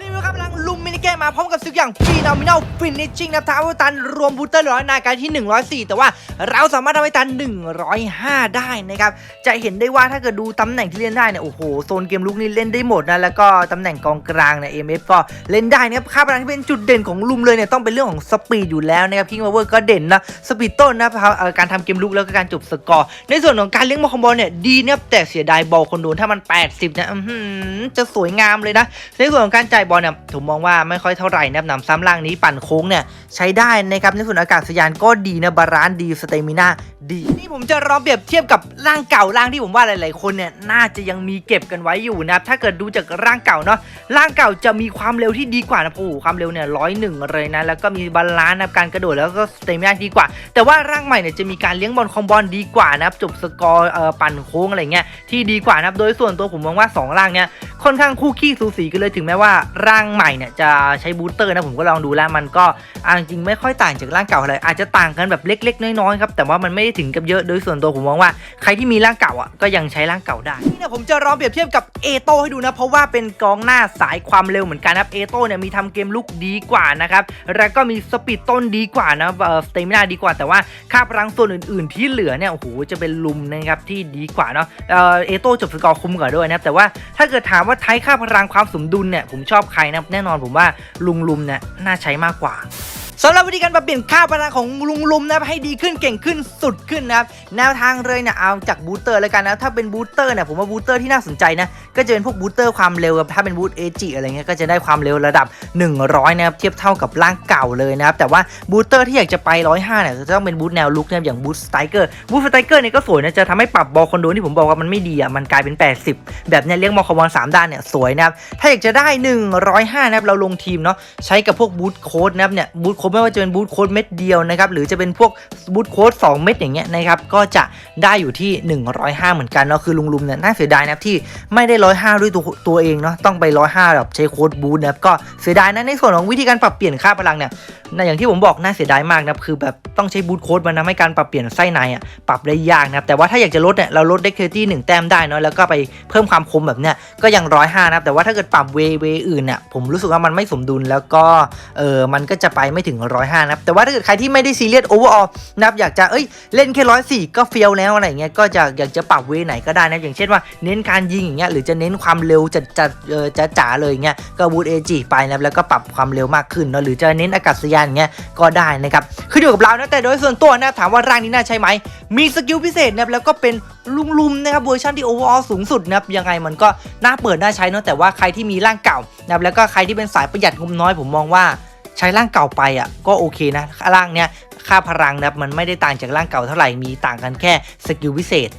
รีวิวครับพลังลุมมินิเกมมาพร้อมกับสิ่งอย่าง Phenomenal Finishing นะครับท้าวตัน รวมบูสเตอร์ร้อยนายการที่ 104 แต่ว่าเราสามารถทำให้ตัน 105 ได้นะครับ จะเห็นได้ว่าถ้าเกิดดูตำแหน่งที่เล่นได้เนี่ยโอ้โห โซนเกมลุกนี่เล่นได้หมดนะ แล้วก็ตำแหน่งกองกลางเนี่ย MF ก็เล่นได้นะครับค่าพลังที่เป็นจุดเด่นของลุมเลยเนี่ยต้องเป็นเรื่องของสปีดอยู่แล้วนะครับคิงพาวเวอร์ก็เด่นนะสปีดต้นนะครับการทำเกมลุกแล้วก็การจบสกอร์ ในส่วนของการเลี้ยงบอลคอมบอลเนี่ยดีนะครับแต่เสียดายบอลคนโดนถ้ามัน 80เนี่ยจะสวยงามเลยนะในส่วนของการจ่ายบอลเนี่ยผมมองว่าไม่ค่อยเท่าไหร่นะครับหนำซ้ำล่างนี้ปั่นโค้งเนี่ยใช้ได้นะครับในส่วนอากาศยานก็ดีนะบาลานซ์ดีสเตมินาดีนี่ผมจะลองเปรียบเทียบกับร่างเก่าร่างที่ผมว่าหลาย ๆ คนเนี่ยน่าจะยังมีเก็บกันไว้อยู่นะครับถ้าเกิดดูจากร่างเก่าเนาะร่างเก่าจะมีความเร็วที่ดีกว่านะโอ้โหความเร็วเนี่ยร้อยหนึ่งเลยนะแล้วก็มีบาลานซ์นะการกระโดดแล้วก็สเตมินาดีกว่า แต่ว่าร่างใหม่เนี่ยจะมีการเลี้ยงบอลคอมบอลดีกว่านะครับจบสกอร์ปั่นโค้งอะไรเงี้ยที่ดีกว่านะครับโดยส่วนตัวผมมองว่าสองร่างเนี่ย ค่อนข้างคู่ขี้สูสีกันเลยถึงแม้ว่าร่างใหม่เนี่ยจะใช้บูสเตอร์นะผมก็ลองดูแล้วมันก็อาจริงไม่ค่อยต่างจากร่างเก่าเลยอาจจะต่างกันแบบเล็กๆน้อยๆครับแต่ว่ามันไม่ได้ถึงกับเยอะโดยส่วนตัวผมมองว่าใครที่มีร่างเก่าอะก็ยังใช้ร่างเก่าได้นี่นี่ยผมจะลองเปรียบเทียบกับเอโตให้ดูนะเพราะว่าเป็นกองหน้าสายความเร็วเหมือนกันนะครับเอโตเนี่ยมีทำเกมลุกดีกว่านะครับแล้วก็มีสปีดต้นดีกว่านะเอ่อสเตมินาดีกว่าแต่ว่าค่าพลังส่วนอื่น ๆ ที่เหลือเนี่ยโอ้โหจะเป็นลุมนะครับที่ดีกว่าเนาะเอโตจบสกอร์คุ้มกว่าด้วยนะแต่ว่าถ้าเกิดถามว่าไทยค่าพลังความสมดุลเนี่ยผมชอบใครนะแน่นอนผมว่าลุงลุมเนี่ยน่าใช้มากกว่า สำหรับวิธีการปรับเปลี่ยนค่าพลังของลุงลุมนะครับให้ดีขึ้นเก่งขึ้นสุดขึ้นนะครับแนวทางเลยเนี่ยเอาจากบูสเตอร์แล้วกันนะถ้าเป็นบูสเตอร์เนี่ยผมว่าบูสเตอร์ที่น่าสนใจนะก็จะเป็นพวกบูสเตอร์ความเร็วถ้าเป็นบูสเอจิอะไรเงี้ยก็จะได้ความเร็วระดับ 100นะครับเทียบเท่ากับร่างเก่าเลยนะครับแต่ว่าบูสเตอร์ที่อยากจะไป 105เนี่ยจะต้องเป็นบูสแนวลุกนะครับอย่างบูสสไตเกอร์บูสสไตเกอร์เนี่ยก็สวยนะจะทำให้ปรับบอลคอนโดที่ผมบอกว่ามันไม่ดีอะมันกลายเป็น 80 แบบเนี้ยเลี้ยงบอลคอมบอลสามด้านเนี่ยสวยนะครับถ้าอยากจะได้ 105นะครับเราลงทีมเนาะใช้กับพวกบูสโค้ดนะครับเนี่ยบูสโคดไม่ว่าจะเป็นบูสโค้ดเม็ดเดียวนะครับหรือจะเป็นพวกบูสโค้ด2เม็ดอย่างเงี้ยนะครับก็จะได้อยู่ที่ 105 เหมือนกันเนาะคือลุงลุมเนี่ยน่าเสียดายนะครับที่ไม่ได้ 105 ด้วยตัวตัวเองเนาะต้องไป 105แบบใช้โค้ดบูสนะครับก็เสียดายนะในส่วนของวิธีการปรับเปลี่ยนค่าพลังเนี่ยนะอย่างที่ผมบอกน่าเสียดายมากนะครับคือแบบต้องใช้บูสโค้ดมันทำให้การปรับเปลี่ยนไส้ในอะปรับได้ยากนะครับแต่ว่าถ้าอยากจะลดเนี่ยเราลดเด็กเคที่หนึ่งแต้มได้เนาะแล้วก็ไปเพิ่มความคมแบบเนี้ยก็ยังร้อยห้านะครับแต่ว่าถ้าเกิดปรับเวเวอื่นเนี่ยผมรู้สึกว่ามันไม่สมดุลแล้วก็เออมันก็จะไปไม่ถึงร้อยห้านะครับแต่ว่าถ้าเกิดใครที่ไม่ได้ซีเรียสโอเวอร์ออนะครับอยากจะเอ้ยเล่นแค่ร้อยสี่ก็เฟียวแล้วอะไรเงี้ยก็จะอยากจะปรับเวไหนก็ได้นะอย่างเช่นว่าเน้นการยิงอย่างเงี้ยหรือจะเน้นความเร็วจะจะเออจะจ๋าเลยเงี้ยก็บูทเอจีไปนะครับแล้วก็ปรับความเร็วมากขึ้นเนาะหรือจะเน้นอากาศยานเงี้ยก็ได้นะครับขึ้นอยู่กับเรานะแต่โดยส่วนตัวนะถามว่าร่างนี้น่าใช่ไหมมีสกิลพิเศษนะครับแล้วก็เป็นลุมๆนะครับเวอร์ชันที่โอเวอร์ออสูงสุดนะครับยังไงมันก็น่าเปิดน่าใช้เนาะแต่ว่าใครที่มีร่างเก่านะครับแล้วก็ใครที่เป็นสายประหยัดงบน้อยผมมองว่า ใช้ร่างเก่าไปอะก็โอเคนะร่างเนี้ยค่าพลังนะมันไม่ได้ต่างจากร่างเก่าเท่าไหร่มีต่างกันแค่สกิลพิเศษ